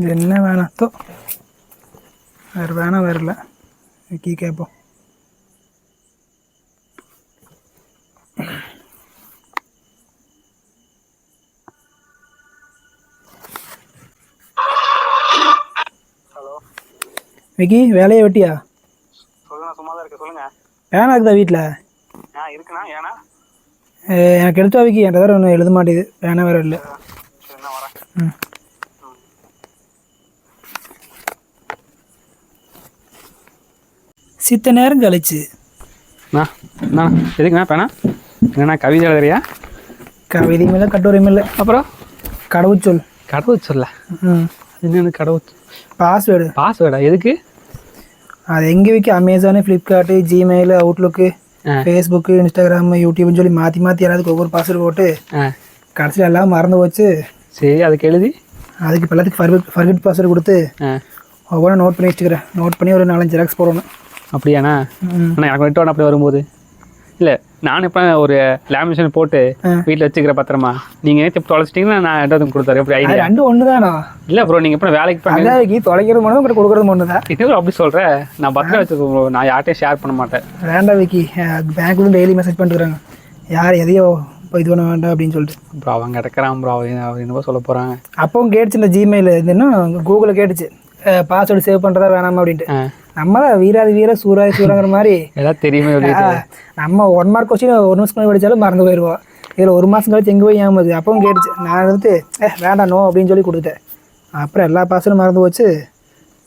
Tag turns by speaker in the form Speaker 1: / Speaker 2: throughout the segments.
Speaker 1: இது என்ன வேணாம். தோ வேறு வேணாம் வரல. விக்கி கேட்போம் விக்கி வேலையை வெட்டியா?
Speaker 2: சொல்லுங்க சும்மா தான் இருக்கு சொல்லுங்க.
Speaker 1: வேணா இருக்குதா வீட்டில்
Speaker 2: ஆ இருக்குண்ணா. ஏன்னா?
Speaker 1: எனக்கு எடுத்தா விக்கி. என் வேறு ஒன்றும் எழுத மாட்டேது வேணா வேறு இல்லை. ம். சித்த நேரம் கழிச்சு.
Speaker 2: அண்ணா அண்ணா எதுக்குண்ணா பேனா? என்னண்ணா கவிதை எழுதுறியா?
Speaker 1: கவிதையும் இல்லை கட்டுரையும் இல்லை.
Speaker 2: அப்புறம்?
Speaker 1: கடவுச்சொல்.
Speaker 2: கடவுள் சொல்ல
Speaker 1: ம்
Speaker 2: என்னென்னு கடவுள்
Speaker 1: பாஸ்வேர்டு
Speaker 2: பாஸ்வேர்டா எதுக்கு?
Speaker 1: அது எங்கே விற்க Amazon Flipkart Gmail Outlook. Facebook Instagram யூடியூப்னு சொல்லி மாற்றி மாற்றி யாராவது ஒவ்வொரு பாஸ்வேர்டு போட்டு கடைசியில் எல்லாம் மறந்து போச்சு.
Speaker 2: சரி அதுக்கு எழுதி?
Speaker 1: அதுக்கு இப்போ எல்லாத்துக்கும் ஃபர்கட் ஃபர்கட் பாஸ்வேர்டு கொடுத்து ஒவ்வொன்றும் நோட் பண்ணி வச்சுக்கிறேன். நோட் பண்ணி ஒரு நாலஞ்சு ஜெராக்ஸ் போடணும்.
Speaker 2: அப்படியாண்ணா? அண்ணா எனக்கு விட்டு அப்படி வரும்போது. இல்லை நான் இப்போ ஒரு லேமினேஷன் போட்டு. வீட்டில் வச்சுக்கிற பத்திரமா. நீங்கள் நேற்று தொலைச்சிட்டிங்கன்னா நான் எதாவது கொடுத்தாரு எப்படி ஐடியா
Speaker 1: ரெண்டும் ஒன்று தானா
Speaker 2: இல்லை ப்ரோ நீங்கள் இப்போ வேலைக்கு
Speaker 1: விக்கி தொலைக்கிறது ஒன்று உங்கள்கிட்ட கொடுக்குறது ஒன்று தான்.
Speaker 2: இன்னும் அப்படி சொல்கிறேன் நான் பத்திரம் வச்சுருக்கேன் ப்ரோ நான் யார்ட்டையும் ஷேர் பண்ண மாட்டேன்.
Speaker 1: வேண்டாம் விக்கி. பேங்க்லேயும் டெய்லி மெசேஜ் பண்ணிட்டுருக்காங்க. யார் எதையோ இப்போ இது பண்ண வேண்டாம் அப்படின்னு சொல்லிட்டு.
Speaker 2: ப்ரோ அவன் கிடக்கிறான் ப்ரோ அவன் என்னவோ சொல்ல போகிறாங்க
Speaker 1: அப்பவும் கேட்டுச்சு இந்த ஜிமெயில் இதுன்னா கூகுளில் கேட்டுச்சு. பாஸ்வேர்டு சேவ் பண்ணுறதா வேணாமா அப்படின்ட்டு. நம்ம தான் வீராதி வீர சூராதி சூரங்கிற மாதிரி.
Speaker 2: எல்லாம் தெரியுமே
Speaker 1: நம்ம ஒன் மார்க் கொஸ்டின் ஒரு நிமிஷம் படித்தாலும் மறந்து போயிடுவோம் இதில் ஒரு மாதம் கழிச்சு எங்கே போய் ஏமாது அப்பவும் கேட்டுச்சு. நான் வந்துட்டு ஏ வேண்டாம் நோ அப்படின்னு சொல்லி கொடுத்துட்டேன். அப்புறம் எல்லா பாஸ்வேர்டும் மறந்து போச்சு.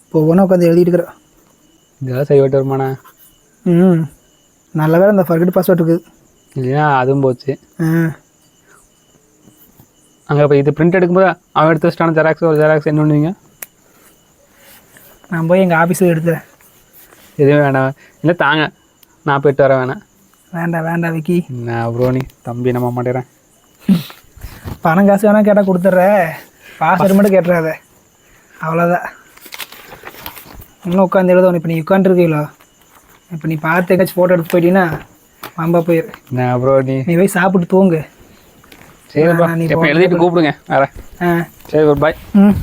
Speaker 1: இப்போ ஒவ்வொன்றும் உட்காந்து எழுதிட்டு இருக்கிறோம்.
Speaker 2: இதெல்லாம் செய்விட்டு வருமாண்ணா.
Speaker 1: ம். நல்ல வேலை இந்த ஃபர்கட் பாஸ்வேர்ட் இருக்குது
Speaker 2: இல்லையா அதுவும் போச்சு. அங்கே இப்போ இது பிரிண்ட் எடுக்கும்போது அவன் எடுத்து வச்சிட்டான ஜெராக்ஸ் ஒரு ஜெராக்ஸ் என்ன பண்ணுவீங்க
Speaker 1: நான் போய் எங்கள் ஆஃபீஸில் எடுத்துறேன்.
Speaker 2: எதுவும் வேணாம். இல்லை தாங்க. நான் போயிட்டு வர வேணாம்.
Speaker 1: வேண்டாம் வேண்டாம் விக்கி.
Speaker 2: நான் ப்ரோ நீ? தம்பி நம்ம மாட்டேறேன்
Speaker 1: பணம் காசு வேணால் கேட்டால் கொடுத்துட்றேன் பாஸ்வேர்டு மட்டும் கேட்டுறாத. அவ்வளோதான் இன்னும் உட்காந்து எழுதணும் இப்போ நீ உட்காந்துருக்கீங்களோ இப்போ நீ பார்த்து எங்கேயாச்சும் ஃபோட்டோ எடுத்து போயிட்டீங்கன்னா வம்பா போயிரு.
Speaker 2: நான் ப்ரோ நீ?
Speaker 1: நீ போய் சாப்பிட்டு தூங்கு.
Speaker 2: சரி ப்ரோ
Speaker 1: நீ
Speaker 2: எழுதிட்டு கூப்பிடுங்க. வரேன்.
Speaker 1: ஆ.
Speaker 2: சரி பாய்
Speaker 1: ம்.